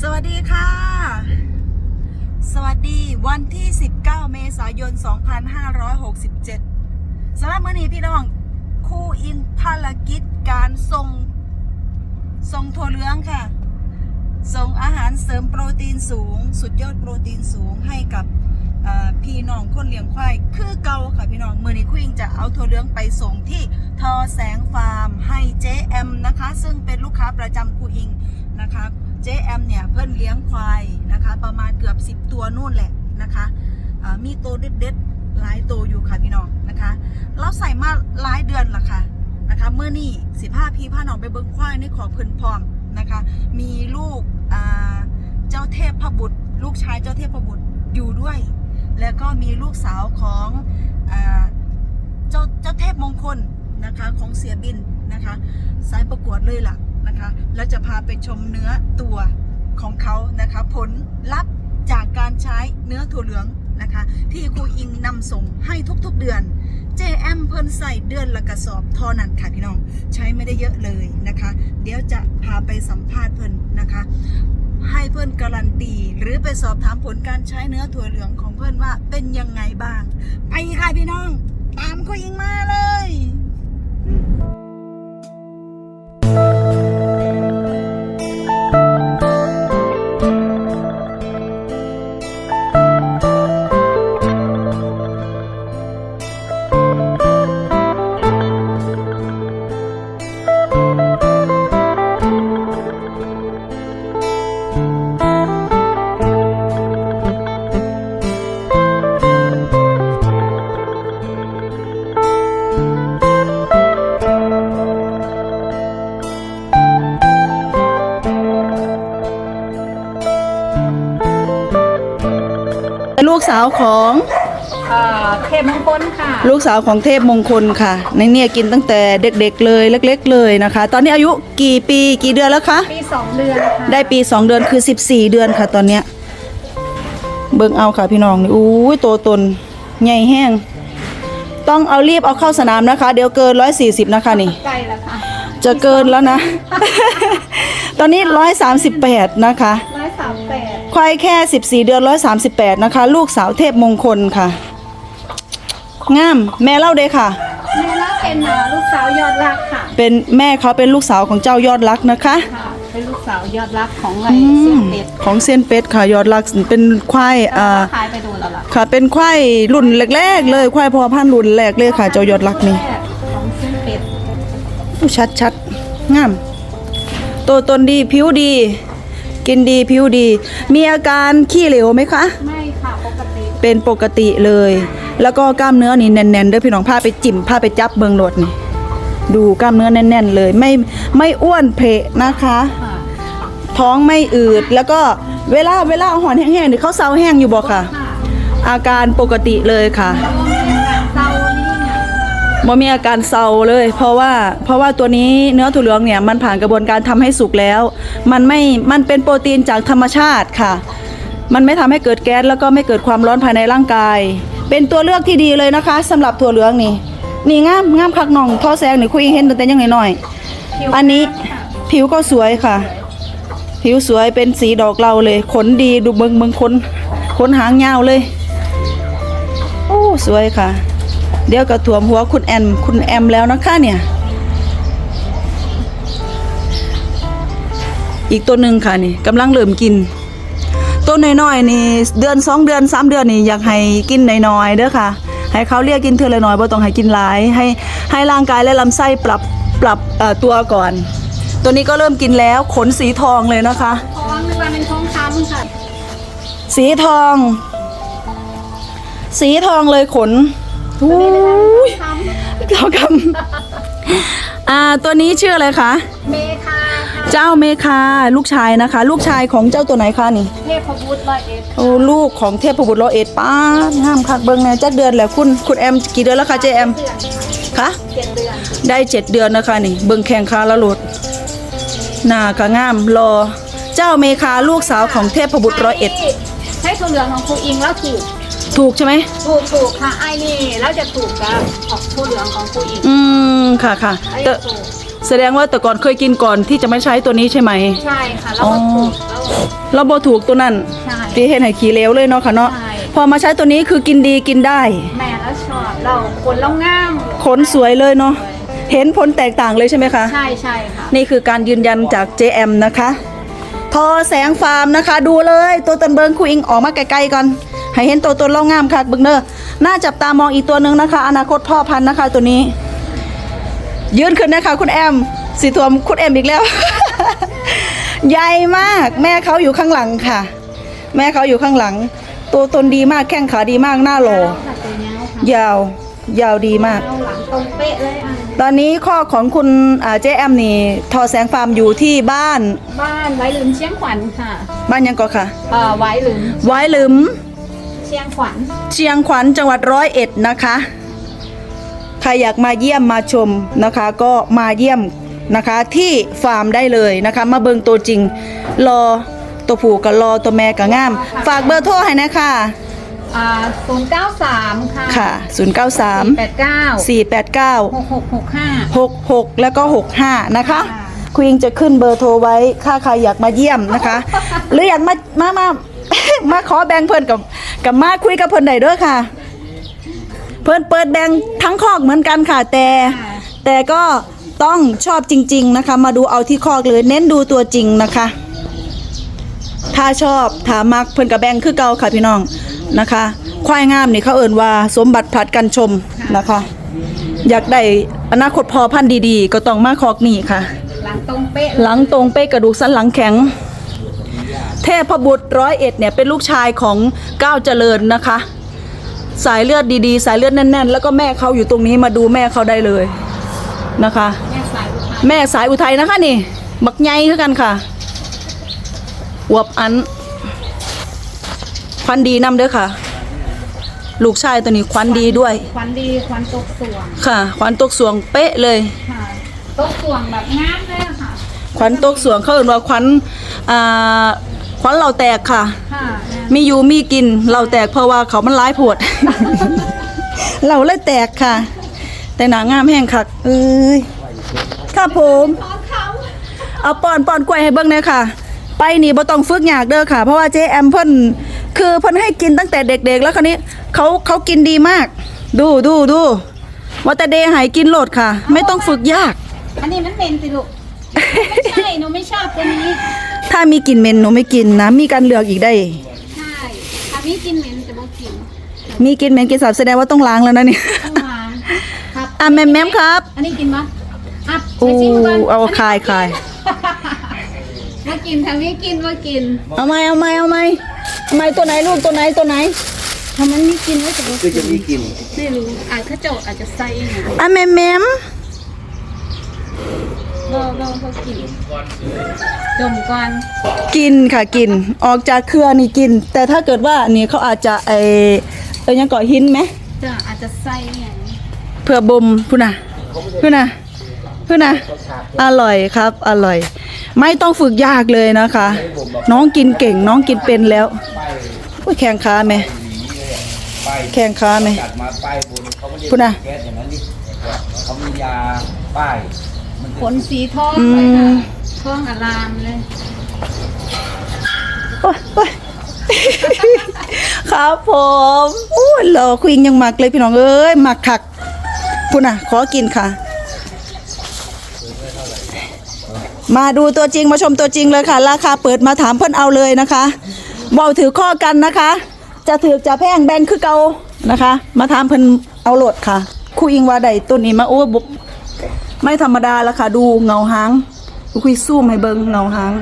สวัสดีค่ะ สวัสดีวันที่ 19 เมษายน 2567สำหรับมื้อนี้พี่น้อง คู่อินภารกิจการส่งส่งถั่วเหลืองค่ะ ส่งอาหารเสริมโปรตีนสูง สุดยอดโปรตีนสูงให้กับพี่น้องคนเลี้ยงควายคือเก่าค่ะพี่น้องมือนี้คุยงจะเอาถั่วเหลืองไปส่งที่ทอแสงฟาร์มให้ JM นะคะ ซึ่งเป็นลูกค้าประจำครูอิง นะคะ JM เนี่ยเพิ่นเลี้ยงควายนะคะ ประมาณเกือบ 10 ตัวนู่นแหละนะคะมีตัวเด็ดๆหลายตัวอยู่ค่ะพี่น้องนะคะ เราใส่มาหลายเดือนละค่ะนะคะเมื่อนี่สิผ้าพี่ผ้าน้องไปเบิ้งควายนี่ขอเพิ่นพร้อมนะคะ มีลูกเจ้าเทพพบุตร ลูกชายเจ้าเทพพบุตรอยู่ด้วย แล้วก็มีลูกสาวของเจ้าเจ้าเทพมงคลนะคะของเสียบินนะคะ สายประกวดเลยล่ะ นะคะ แล้วจะพาไปชมเนื้อตัวของเขานะคะ ผลลัพธ์จากการใช้เนื้อถั่วเหลืองนะคะ ที่ครูอิงนำส่งให้ทุกๆเดือน JM เพิ่นใส่เดือนละกระสอบทอนั้นค่ะพี่น้อง ใช้ไม่ได้เยอะเลยนะคะ เดี๋ยวจะพาไปสัมภาษณ์เพิ่นนะคะ ให้เพื่อนการันตี หรือไปสอบถามผลการใช้เนื้อถั่วเหลืองของเพื่อนว่าเป็นยังไงบ้าง ไปค่ะพี่น้อง ตามก็ยิงมาเลย ลูกสาวของเอ่อเทพมงคลค่ะลูกสาวของเทพมงคลค่ะ ในเนี่ยกินตั้งแต่เด็กๆเลยเล็ก ๆ เลยนะคะ ตอนนี้อายุกี่ปีกี่เดือนแล้วคะ ปีสองเดือนค่ะได้ปี 2 เดือนคือ 14 เดือนค่ะตอนเนี้ยเบิ่งเอาค่ะพี่น้องนี่อู้ยโตตนใหญ่แห้ง ต้องเอารีบเอาเข้าสนามนะคะ เดี๋ยวเกิน 140 นะคะนี่ ใกล้แล้วค่ะจะเกินแล้วนะ ตอนนี้ 138 นะคะร้อยสามแปด ควายแค่ 14 เดือน 138 นะคะ ลูกสาวเทพมงคลค่ะ งาม แม่เล่าเด้ค่ะ แม่ละเป็นเอ่อลูกสาวยอดรักค่ะ เป็นแม่เขาเป็นลูกสาวของเจ้ายอดรักนะคะค่ะเป็นลูกสาวยอดรักของไอ้อืเสียมงเป็ดของเซียนเป็ดค่ะยอดรักเป็นควายอ่าขายไปดูแล้วล่ะค่ะ เป็นควายรุ่นแรกๆเลยควายพอพันธุ์รุ่นแรกเลยค่ะ เจ้ายอดรักนี่แรของเสียงเป็ดผู้ชัดชัดๆงาม ตัวตนดีผิวดี กินดีผิวดี มีอาการขี้เหลวไหมคะ ไม่ค่ะ ปกติ เป็นปกติเลย แล้วก็กล้ามเนื้อนี่แน่นๆเด้อพี่น้องพาไปจิ้มพาไปจับเบิงโลดนี่ ดูกล้ามเนื้อแน่น ๆ เลย ไม่ไม่อ้วนเพะนะคะค่ะท้องไม่อืดแล้วก็เวลาเวลาเอาหอนแห้งๆนี่เขาเซาแห้งอยู่บ่ค่ะค่ะอาการปกติเลยค่ะเตานี่เนี่ย บ่มีอาการเซาเลย เพราะว่าเพราะว่าตัวนี้เนื้อถั่วเหลืองเนี่ยมันผ่านกระบวนการทำให้สุกแล้ว มันไม่มันเป็นโปรตีนจากธรรมชาติค่ะ มันไม่ทำให้เกิดแก๊สแล้วก็ไม่เกิดความร้อนภายในร่างกาย เป็นตัวเลือกที่ดีเลยนะคะสำหรับถั่วเหลืองนี่นี่งามงามคักน้องท่อแซงนี่คุยเห็นตั้งแต่ยังน้อยๆผิวอันนี้ผิวก็สวยค่ะ ผิวสวยเป็นสีดอกเราเลย ขนดีดูเบิงเบิงขนขนหางยาวเลยโอ้สวยค่ะ เดี๋ยวก็ถ่วมหัวคุณแอมคุณแอมแล้วนะคะเนี่ย อีกตัวหนึ่งค่ะนี่กำลังเริ่มกิน ตัวน้อยๆนี่เดือนสองเดือนสามเดือนนี่อยากให้กินน้อยๆเด้อค่ะ ให้เขาเรียกกินเทื่อละน้อยบ่ต้องให้กินหลาย ให้ให้ร่างกายและลำไส้ปรับปรับเอ่อตัวก่อน ตัวนี้ก็เริ่มกินแล้วขนสีทองเลยนะคะท้องนึกว่าเป็นท้องคำค่ะสีทอง สีทองเลยขน อู้ยคำเจ้ากำอ่าตัวนี้ชื่ออะไรคะ เมคาค่ะเจ้าเมคาลูกชายนะคะ ลูกชายของเจ้าตัวไหนคะนี่ เทพบุตรร้อยเอ็ดโอ้ลูกของเทพบุตรร้อยเอ็ดป้าดห้ามคักเบิงแน่จักเดือนแล้วคุณคุณแอมกี่เดือนแล้วคะเจแอมเดือนคะเจ็ดเดือนได้เจ็ดเดือนนะคะนี่ เบิงแข่งคาละหลุดหน้าก็งามรอ เจ้าเมคาลูกสาวของเทพบุตรร้อยเอ็ดใช้ถั่วเหลืองของครูอิงแล้วถูก ถูกใช่ไหมถูกถูกค่ะไอ้นี่แล้วจะถูกกับออกถั่วเหลืองของครูอิงอืมค่ะค่ะไอ้แต่ถูกแสแสดงว่าแต่ก่อนเคยกินก่อนที่จะไม่ใช้ตัวนี้ใช่ไหม ใช่ค่ะแล้วก็ถูกแล้วเราบ่ถูกตัวนั้นใช่ตีเห็นให้ขี้เหลวเลยเนาะค่ะเนาะ ใช่พอมาใช้ตัวนี้คือกินดีกินได้ แม่แล้วชอบเราคนเรางามขนสวยเลยเนาะ เห็นผลแตกต่างเลยใช่ไหมคะ ใช่ใช่ค่ะ นี่คือการยืนยันจาก JM นะคะ ทอแสงฟาร์มนะคะ ดูเลยตัวตนเบิงคุยอิงออกมาไกลๆก่อน ให้เห็นตัวตนเล่างามค่ะเบิงเนอร์น่าจับตามองอีกตัวหนึ่งนะคะ อนาคตพ่อพันธุ์นะคะตัวนี้ ยืนขึ้นนะคะคุณแอมสีทวมคุณแอมอีกแล้ว ใหญ่มากแม่เขาอยู่ข้างหลังค่ะ แม่เขาอยู่ข้างหลัง ตัวตนดีมากแข้งขาดีมากหน้าหล่อค่ะตัวยค่ะยาว ยาวดีมาก เอาหลังตรงเป๊ะเลยอะตอนนี้ข้อของคุณเจแอมนี่ทอแสงฟาร์มอยู่ที่บ้าน บ้านไว้ลืมเชียงขวัญค่ะบ้านยังก็ค่ะ เอ่อไว้ลืมไว้ลืม เชียงขวัญเชียงขวัญจังหวัดร้อยเอ็ดนะคะ ใครอยากมาเยี่ยมมาชมนะคะ ก็มาเยี่ยมนะคะที่ฟาร์มได้เลยนะคะ มาเบิงตัวจริง รอตัวผู้กับรอตัวแม่กับงาม ฝากเบอร์โทรให้นะค่ะ อ่าศูนย์เก้าสามค่ะค่ะ 093 แปดเก้า489หกหกหกห้า 66 แล้วก็ 65 นะคะ ค่ะ คุณยิงจะขึ้นเบอร์โทรไว้ถ้าใครอยากมาเยี่ยมนะคะ หรืออยากมามามา มาขอแบ่งเพื่อนกับกับมาคุยกับเพื่อนใดเด้อค่ะ เพื่อนเปิดแบ่งทั้งคอกเหมือนกันค่ะแต่ แต่ก็ต้องชอบจริง ๆนะคะ มาดูเอาที่คอกเลยเน้นดูตัวจริงนะคะ ถ้าชอบถามักเพื่อนกับแบงคือเก่าค่ะพี่น้อง นะคะ ควายงามนี่เขาเอ่นว่าสมบัติผลัดกันชมนะคะ อยากได้อนาคตพอพันธุ์ดีๆ ก็ต้องมาคอกนี่ค่ะ หลังตรงเป๊ะหลังตรงเป๊ะกระดูกสันหลังแข็ง เทพบุตรร้อยเอ็ดเนี่ยเป็นลูกชายของก้าวเจริญนะคะ สายเลือดดีๆ สายเลือดแน่น ๆ แล้วก็แม่เขาอยู่ตรงนี้มาดูแม่เขาได้เลยนะคะ แม่สายอุทัยแม่สายอุทัยนะคะนี่บักใหญ่คือกันค่ะอวบอัน ควันดีนำเด้อค่ะ ลูกชายตัวนี้ควันดีด้วย ควันดีควันตกสวงค่ะ ควันตกสวงเป๊ะเลย ค่ะตกสวงแบบงามเลยอะค่ะควันตกสวงเขาเอ่นว่าควันอ่าควันเราแตกค่ะ ค่ะมีอยู่มีกินเราแตกเพราะว่าเขามันร้ายโผด เราเลยแตกค่ะ แต่หนางามแห้งคักเอ้ยค่ะผมตอนเขาเอาป้อนป้อนกล้วยให้เบิ่งหน่อยค่ะ ไปนี่บ่ต้องฝึกยากเด้อค่ะ เพราะว่าเจ๊แอมเพิ่น คือเพิ่นให้กินตั้งแต่เด็กๆ แล้วคราวนี้เขาเขากินดีมาก ดูดูดูว่าแต่เดย์ใหายกินโหลดค่ะ ไม่ต้องฝึกยาก อันนี้มันเป็นสิลูกไม่ใช่หนูไม่ชอบตัวนี้ ถ้ามีกลินเหม็นหนูไม่กินนะ มีการเลือกอีกได้ ใช่ถ้ามีกินเหม็นจะบ่กิน มีกลินเหม็นกินสาบแสดงว่าต้องล้างแล้วนะเนี่ยต้องล้างครับอะแมมแมมครับ อันนี้กินปะอะอู้ไปชิมก่อนเอาคายคายมากินทางนี้กินมากิน เอาไหมเอาไหมเอาไหม เอาไหมตัวไหนลูกตัวไหนตัวไหนถ้ามันไม่กินแล้วจะบ่คือจะมีกลิ่นไม่รู้อาจเขาเจ้าอาจจะใส่อย่างอะแมมแมมบ่บ่บ่กินดมก่อนกินค่ะกินออกจากเครือนี่กิน แต่ถ้าเกิดว่านี่เขาอาจจะไอเอ้ยยังก่อหินไหมจะอาจจะใส่อย่างเพื่อบ่มพูน่ะพูน่ะพูน่ะอร่อยครับ อร่อย ไม่ต้องฝึกยากเลยนะคะ น้องกินเก่ง น้องกินเป็นแล้วอุ้ยแข่งขาไหมป้ายแข่งขาไหมตัดมาป้ายบนเขาไม่ได้พูดนะแก๊สอย่างนั้นนี่เขามียาป้ายมันขนสีทองอืเลยค่ะมทองอารามเลยโอ้ยโอ้ยครับผมอู้ยรอคุยยังมักเลยพี่น้องเอ้ยมักคักพูน่ะขอกินค่ะ มาดูตัวจริงมาชมตัวจริงเลยค่ะ ราคาเปิดมาถามเพิ่นเอาเลยนะคะเว้าถือข้อกันนะคะ จะถือจะแพงแบงคือเก่านะคะ มาถามเพิ่นเอาโหลดค่ะ คุยอิงว่าใดตัวนี้มาโอ้บุไม่ธรรมดาแล้วค่ะดูเงาหางคุยซูมให้เบิ่งเงาหาง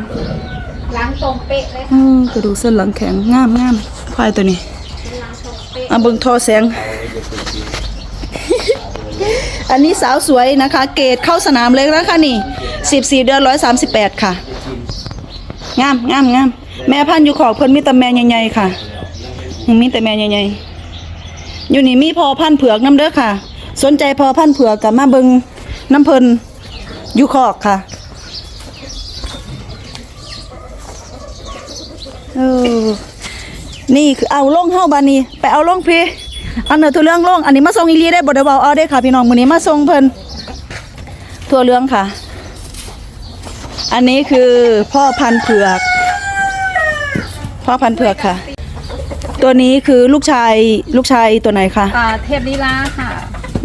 หล้างตรงเป๊ะเลยอืมกระดูกเส้นหลังแข็งงามงามควายตัวนี้เป็นหล้างตรงเป๊ะอะเบิ่งทอแสง อันนี้สาวสวยนะคะ เกรดเข้าสนามเลยนะคะนี่14เดือน138ค่ะ งามงามงามแม่พันอยู่ขอกเพิ่นมีแต่แม่ใหญ่ๆค่ะยังมีแต่แม่ใหญ่ๆอยู่นี่มีพอพันเผือกน้ำเด้อค่ะ สนใจพอพันเผือกกับมาเบิงน้ำเพิ่นอยู่ขอกค่ะเออนี่คือเอาล่องเฮาบานีไปเอาล่องพี่ อันเนอทั่วเรื่องล่องอันนี้มาส่งอีหลีได้บ่ได้เว้าเอาได้ค่ะพี่น้องมื้อนี้มาส่งเพิ่นทั่วเรื่องค่ะ อันนี้คือพ่อพันธุ์เผือก พ่อพันธุ์เผือกค่ะ ตัวนี้คือลูกชายลูกชายตัวไหนคะอ่าเทพลีลาค่ะ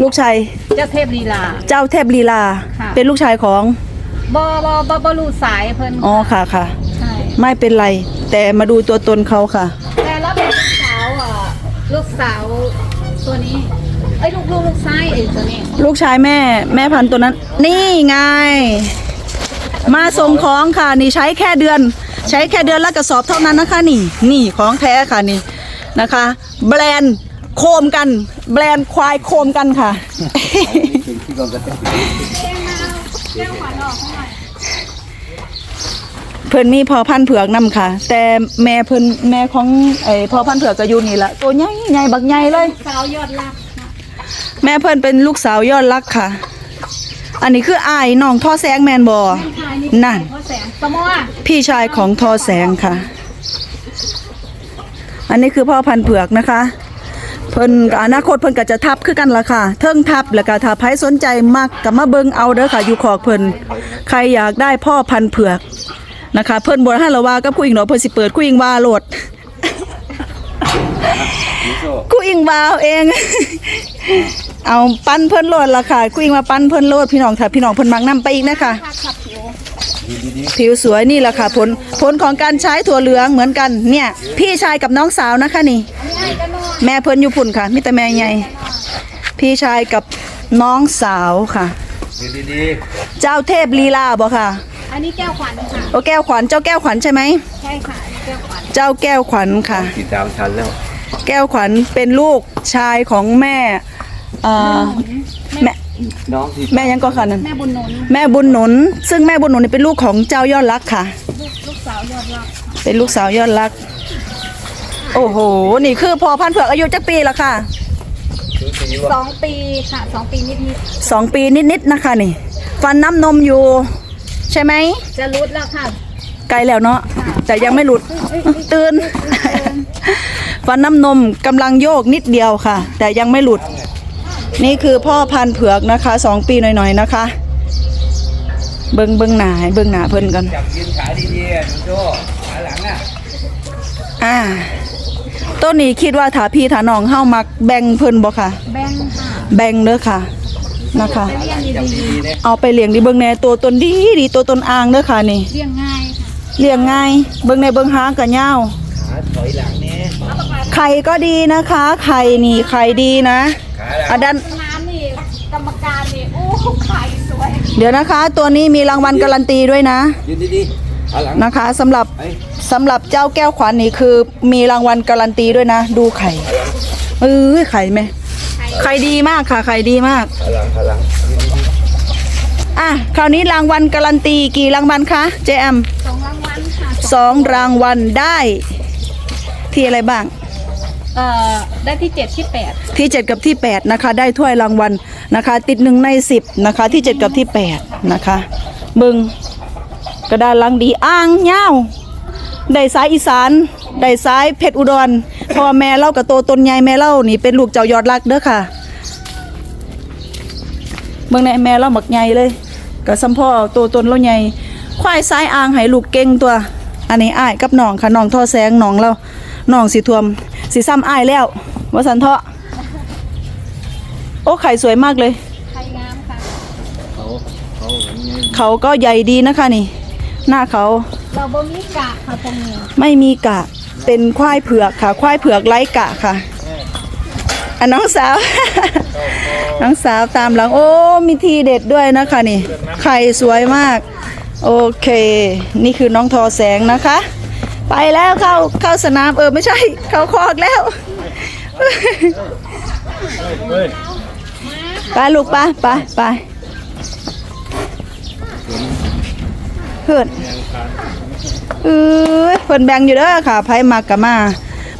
ลูกชายเจ้าเทพลีลา เจ้าเทพลีลา ค่ะ เป็นลูกชายของบอบอบอบรูสายเพิ่นอ๋อค่ะค่ะ ใช่ไม่เป็นไร แต่มาดูตัวตนเขาค่ะ แต่แล้วเป็นลูกสาวอะ ลูกสาวตัวนี้ไอ้ยลูกลูกลูกชายไอ้ตัวนี้ลูกชายแม่แม่พันธุ์ตัวนั้น นี่ไง มาส่งของค่ะนี่ใช้แค่เดือน ใช้แค่เดือนละกระสอบเท่านั้นนะคะ นี่ นี่ของแท้ค่ะนี่นะคะ แบรนด์โคมกัน แบรนด์ควายโคมกันค่ะเป็นที่กองกระตุ้นแก้วขวัญออกข้างในเพิ่นมีพอพันเผือกนํค่ะ แต่แม่เพิ่นแม่ของไอ้พอพันเผือกก็อยู่นี่ละตัวใหญ่ใหญ่บักใหญ่เลย สาวยอดรักแม่เพิ่นเป็นลูกสาวยอดรักค่ะ อันนี้คืออายน้องท่อแสงแมนบอนั่น พ่อแสงสมอพี่ชายของทอแสงค่ะ อันนี้คือพ่อพันธุ์เผือกนะคะ เพิ่นก็อนาคตเพิ่นก็จะทับคือกันละค่ะ เทิงทับแล้วก็ถ้าใครสนใจมากก็มาเบิ่งเอาเด้อค่ะ อยู่ขอกเพิ่นใครอยากได้พ่อพันธุ์เผือก นะคะ เพิ่นบ่ให้ละว่ากับผู้หญิงเนาะเพิ่นสิเปิดผู้หญิงว่าโลดมิโซกูอิงวาวเอง เอาปั้นเพิ่นโลดละค่ะกูอิงมาปั้นเพิ่นโลดพี่น้องค่ะพี่น้องเพิ่นมักนำไปอีกนะคะค่ะขับผิวดีดีดีผิวสวยนี่แหละค่ะผลผลของการใช้ถั่วเหลืองเหมือนกันเนี่ย พี่ชายกับน้องสาวนะคะนี่อันนี้ไอ้กันนอนแม่เพิ่นอยู่พุ่นค่ะมิแต่แม่ใหญ่พี่ชายกับน้องสาวค่ะดีดีดีเจ้าเทพลีลาบ่ค่ะ อันนี้แก้วขวัญค่ะ โอ้แก้วขวัญเจ้าแก้วขวัญใช่ไหมใช่ค่ะอันนี้แก้วขวัญเจ้าแก้วขวัญค่ะ ติดตามทันแล้วแก้วขวัญเป็นลูกชายของแม่เอ่อแม่น้องที่แม่ยังก็ค่ะนั่นแม่บุญหนุนแม่บุญหนุน ซึ่งแม่บุญหนุนนี่เป็นลูกของเจ้ายอดรักค่ะ ลูกลูกสาวยอดรักค่ะเป็นลูกสาวยอดรัก โอ้โห นี่คือพอพันธุ์เผือกอายุจักปีละค่ะซื้อสีสว่าองปีค่ะสองปีนิดนิดสองปีนิดๆนะคะนี่ ฟันน้ำนมอยู่ ใช่ไหมๆจะรุดแล้วค่ะ ไกลแล้วเนาะแต่ยังไม่หลุดตื่นฟันน้ำนมกำลังโยกนิดเดียวค่ะ แต่ยังไม่หลุด นี่คือพ่อพันธุ์เผือกนะคะสองปีหน่อยๆนะคะ เบิงเบิงหนาให้เบิงหนาเพิ่นกันจับยืนขาดีๆอะมิโซขาหลังอะอ่าต้นนี้คิดว่าถ้าพี่ถ้าน้องเฮามักแบ่งเพิ่นบ่ค่ะ แบงค์ค่ะ แบ่งเด้อค่ะ นะคะไปเลี้ยงจับดีดีๆเนี่ยเอาไปเลี้ยงดีเบิ่งแน่ตัวตนดีดีตัวตนอ่างเด้อค่ะนี่ๆเลี้ยงง่ายค่ะเลี้ยงง่ายเบิ่งในเบิ่งหางกะยาวขาถอยหลังเนี่ยไข่ก็ดีนะคะ ไข่นี่ไข่ดีนะขาหลังอะดันน้ำนี่กรรมการนี่โอ้ไข่สวยเดี๋ยวนะคะ ตัวนี้มีรางวัลการันตีด้วยนะยืนดีๆขาหลังนะคะสำหรับไอ้สำหรับเจ้าแก้วขวัญนี่คือมีรางวัลการันตีด้วยนะ ดูไข่เอ้ยไข่ไหม ไข่ดีมากค่ะไข่ดีมากขาหลังขาหลังยืนดีอะคราวนี้รางวัลการันตีกี่รางวัลคะเจแอมสองรางวัลค่ะสองรางวัลได้ที่อะไรบ้าง เอ่อได้ที่เจ็ดที่แปดที่ 7 กับที่ 8 นะคะ ได้ถ้วยรางวัลนะคะ ติดหนึ่งใน 10 นะคะ ที่ 7 กับที่ 8 นะคะเบิงกระดานลังดีอ่างเงาวได้สายอีสาน ได้สายเพชรอุดร เพราะว่าแม่เล่ากับโตตนใหญ่แม่เล่านี่เป็นลูกเจ้ายอดรักเด้อค่ะเมืองในแม่เล่าหมักใหญ่เลยกับสัมพ่อโตตนเราใหญ่ควายซ้ายอ่างให้ลูกเก่งตัว อันนี้อ้ายกับน้องค่ะน้องท่อแสงน้องเราน้องสีทวมสีซ้ำอ้ายแล้วว่าสันเทาะโอ้ไข่สวยมากเลย ไข่งามค่ะๆเขาเขาเหมือนไงเขาก็ใหญ่ดีนะคะนี่ หน้าเขา เราบ่มีกะค่ะตรงนี้ ไม่มีกะ เป็นควายเผือกค่ะ ควายเผือกไร้กะค่ะอันน้องสาว น้องสาวตามหลัง โอ้ มีทีเด็ดด้วยนะคะนี่ ไข่สวยมาก โอเค นี่คือน้องทอแสงนะคะ ไปแล้วเข้าเข้าสนามเออไม่ใช่ เข้าคอกแล้วไปลูกไปไปไปเพื่อน เออเพิ่นแบ่งอยู่เด้อค่ะไผมากกะมา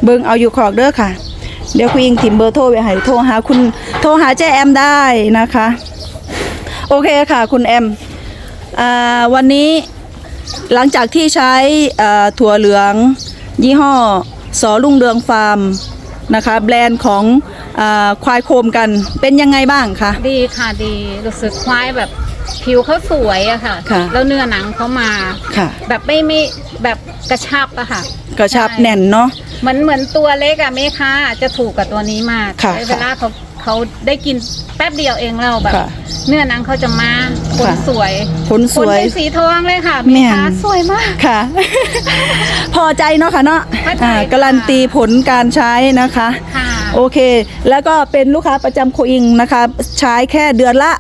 เบิ่งเอาอยู่ขอกเด้อค่ะ เดี๋ยวคุยอิงถิ่มเบอร์โทรไปให้โทรหาคุณโทรหาเจ๊แอมได้นะคะ โอเคค่ะ คุณแอมอ่าวันนี้หลังจากที่ใช้ถั่วเหลือง ยี่ห้อสอลุงเรืองฟาร์มนะคะ แบรนด์ของอควายโคมกันเป็นยังไงบ้างคะ ดีค่ะดีรู้สึกควายแบบ ผิวเขาสวยอะค่ะ ค่ะ แล้วเนื้อหนังเขามา ค่ะ แบบไม่ไม่แบบกระชับอะค่ะ กระชับแน่นเนาะ เหมือนเหมือนตัวเล็กอะเมค้าจะถูกกับตัวนี้มากค่ะเวลาเขาเขาได้กินแป๊บเดียวเองเราแบบ ค่ะเนื้อหนังเขาจะมาขนค่ะ สวยขนสวย เป็นสีทองเลยค่ะแม่เมนค้าสวยมาก ค่ะ พอใจเนาะค่ะเนาะพอใจอ่าค่ะ การันตีผลการใช้นะคะ ค่ะ โอเค แล้วก็เป็นลูกค้าประจำโคอิงนะคะ ใช้แค่เดือนละ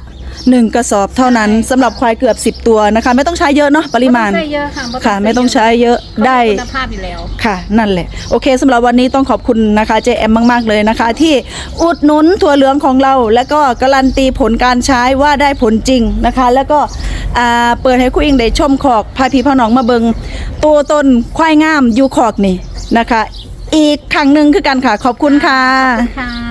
1 กระสอบเท่านั้นสำหรับควายเกือบ 10 ตัวนะคะ ไม่ต้องใช้เยอะเนาะปริมาณไต้องใช้เยอะค่ะค่ะ ไม่ต้องใช้เยอะเขาได้ คุณภาพอยู่แล้ว ค่ะ นั่นแหละ โอเคสำหรับวันนี้ต้องขอบคุณนะคะเจแอมมาก ๆ เลยนะคะ ที่อุดหนุนถั่วเหลืองของเรา แล้วก็การันตีผลการใช้ว่าได้ผลจริงนะคะ แล้วก็อ่าเปิดให้คุยอิงได้ชมขอกพาพี่พ่อน้องมาเบิงตัวตนควายงามอยู่ขอกนี่นะคะ อีกครั้งหนึ่งคือกันค่ะขอบคุณค่ะ ค่ะ